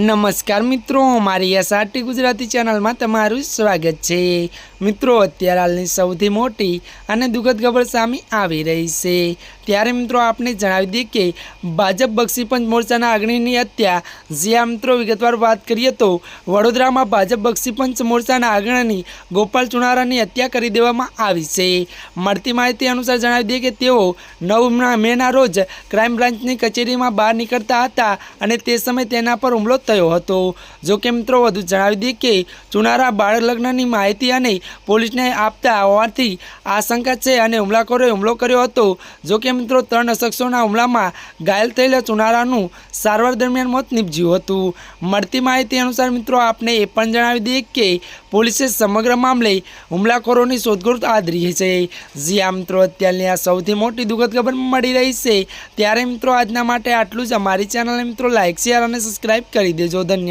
નમસ્કાર મિત્રો, મારી એસઆરટી ગુજરાતી ચેનલમાં તમારું સ્વાગત છે. મિત્રો, અત્યારે હાલની સૌથી મોટી અને દુઃખદ ખબર સામે આવી રહી છે. ત્યારે મિત્રો આપણે જણાવી દઈએ કે ભાજપ બક્ષી પંચ મોરચાના અગ્રણીની હત્યા. જ્યાં મિત્રો વિગતવાર વાત કરીએ તો, વડોદરામાં ભાજપ બક્ષી પંચ મોરચાના અગ્રણી ગોપાલ ચુનારાની હત્યા કરી દેવામાં આવી છે. મળતી માહિતી અનુસાર જણાવી દઈએ કે તેઓ નવ મેના રોજ ક્રાઇમ બ્રાન્ચની કચેરીમાં બહાર નીકળતા હતા અને તે સમયે તેના પર હુમલો થયો હતો. જો કે મિત્રો, વધુ જણાવી દઈએ કે ચુનારા બાળ લગ્નની માહિતી અને પોલીસને આપતા હોવાથી આશંકા છે અને હુમલાખોરોએ હુમલો કર્યો હતો. જો કે મિત્રો, ત્રણ શખ્સોના હુમલામાં ઘાયલ થયેલા ચુનારાનું સારવાર દરમિયાન મોત નીપજ્યું હતું. મળતી માહિતી અનુસાર મિત્રો, આપને એ પણ જણાવી દઈએ કે પોલીસે સમગ્ર મામલે હુમલાખોરોની શોધખોળ આદરી છે. જી આ મિત્રો, અત્યારની આ સૌથી મોટી દુઃખદ ખબર મળી રહી છે. ત્યારે મિત્રો, આજના માટે આટલું જ. અમારી ચેનલને મિત્રો લાઇક શેર અને સબસ્ક્રાઈબ કરી દેજો. ધન્યવાદ.